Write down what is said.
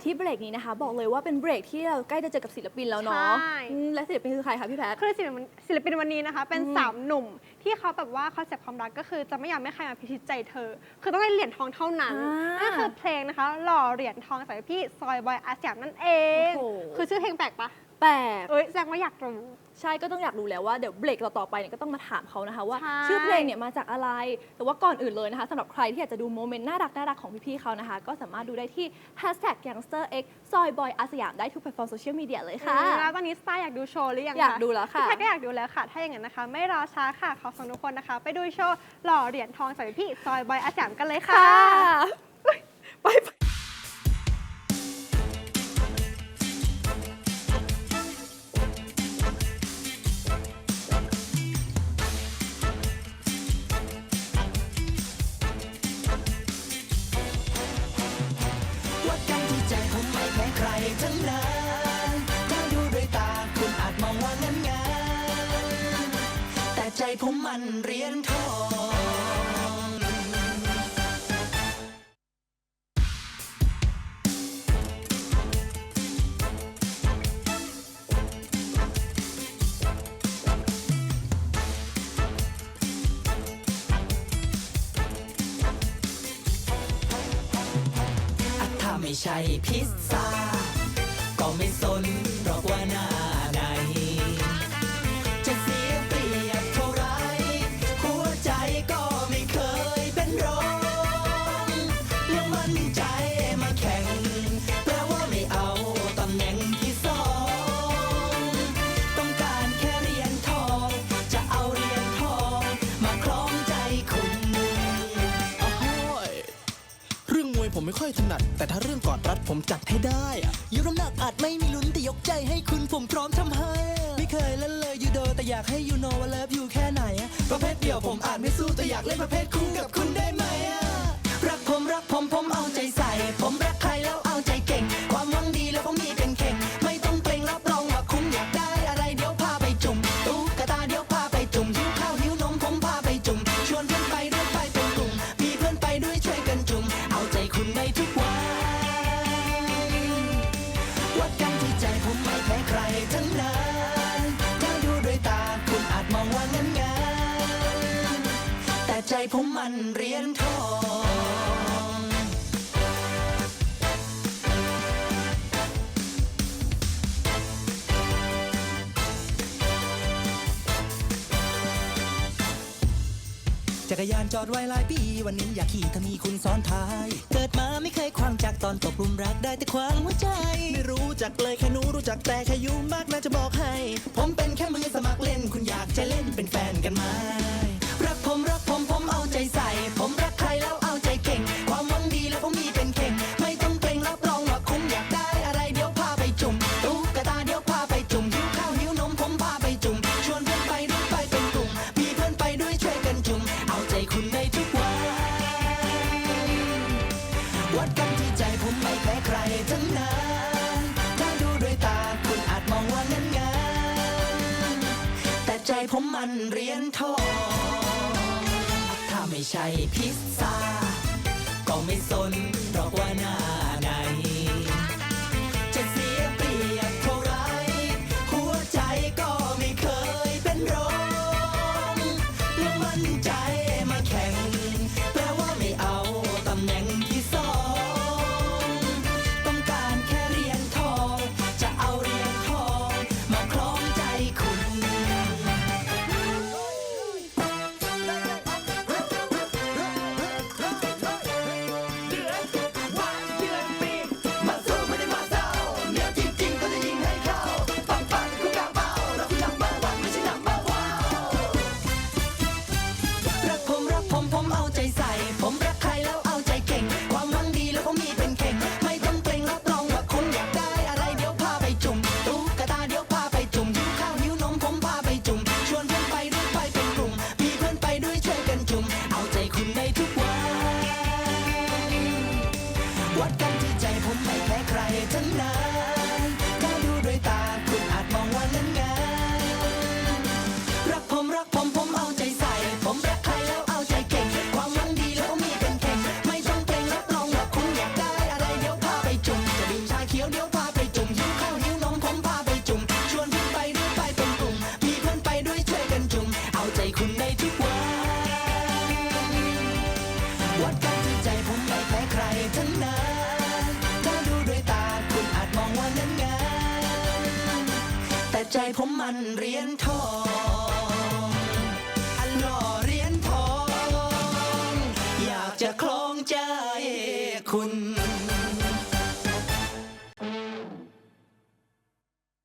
มาที่เบรกนี้นะคะ บอกเลยว่าเป็นเบรกที่เราใกล้จะเจอกับศิลปินแล้วเนาะใช่ อืมและศิลปินคือใครคะพี่แพท คือศิลปินศิลปินวันนี้นะคะ เป็นอืม สามหนุ่มที่เขาแบบว่าคอนเซ็ปต์ความรักก็คือจะไม่อยากให้ใครมาพิชิตใจเธอ คือต้องได้เหรียญทองเท่านั้นอ่านั่นั่นคือเพลงนะคะ หล่อเหรียญทองสายพี่ซอยบอยอาสยามนั่นเอง โอ้โห คือชื่อเพลงแปลกปะแปลก เอ้ยแสดงว่าอยากรู้ ใช่ก็ต้องอยากรู้แล้วว่าเดี๋ยวเบรกเราต่อไปเนี่ยก็ต้องมาถามเขานะคะว่า ใช่ ชื่อเพลงเนี่ยมาจากอะไร แต่ว่าก่อนอื่นเลยนะคะสำหรับใครที่อยากจะดูโมเมนต์น่ารักน่ารักของพี่ๆเขานะคะ ก็สามารถดูได้ที่ hashtag youngster x ซอยบอยอาสยามได้ทุกแพลตฟอร์มโซเชียลมีเดียเลยค่ะ อืมแล้วตอนนี้สตาร์อยากดูโชว์หรือยังคะอยากดูแล้วค่ะ พี่แพทก็อยากดูแล้วค่ะ ถ้าอย่างนั้นนะคะ ไม่รอช้าค่ะ ขอส่งทุกคนนะคะ ไปดูโชว์หล่อเหรียญทองสายพี่ซอยบอยอาสยามกันเลยค่ะค่ะไปไป ใจผมมันเรียญทองถ้าไม่ใช่พิซซ่า ก็ไม่สนหรอกว่าน้า ผมไม่ค่อยถนัด แต่ถ้าเรื่องกอดรัดผมจัดให้ได้อะยกน้ำหนักอาจไม่มีลุ้นแต่ยกใจให้คุณผมพร้อมทำให้ ไม่เคยเล่นเลยยูโดแต่อยากให้ยูโนว่าเลิฟยูแค่ไหนอะประเภทเดียวผมอาจไม่สู้แต่อยากเล่นประเภทคู่กับคุณได้ ใจผมมันเรียญทองจักรยานจอดไว้หลายปี วันนี้อยากขี่ถ้ามีคุณซ้อนท้าย เกิดมาไม่เคยควางจากตอนตกลุมรักได้แต่ควางหัวใจ ไม่รู้จักเลยแค่หนูรู้จักแต่แค่ยุ่มากน่าจะบอกให้ ผมเป็นแค่มือสมัครเล่นคุณอยากจะเล่นเป็นแฟนกันไหม รักผมรักผมผมเอาใจใส่ ผมรักใครแล้วเอาใจเก่ง ความหวังดีแล้วผมมีเป็นเข่ง ไม่ต้องเกรงรับรองว่าคุ้มอยากได้อะไรเดี๋ยวพาไปจุ่มตุ๊กตาเดี๋ยวพาไปจุ่มหิวข้าวหิวนมผมพาไปจุ่มชวนเพื่อนไปด้วยไปเป็นกลุ่มมีเพื่อนไปด้วยช่วยกันจุ่มเอาใจคุณได้ทุกวันวัดกันที่ใจผมไม่แพ้ใครทั้งนั้นถ้าดูด้วยตาคุณอาจมองว่างั้นงานแต่ใจผมมันเรียญทอง ไม่ใช่พิซซ่า ก็ไม่สนหรอกว่าหน้า ใจผมมันเรียนทองอันหล่อเรียนทอง อยากจะคล้อง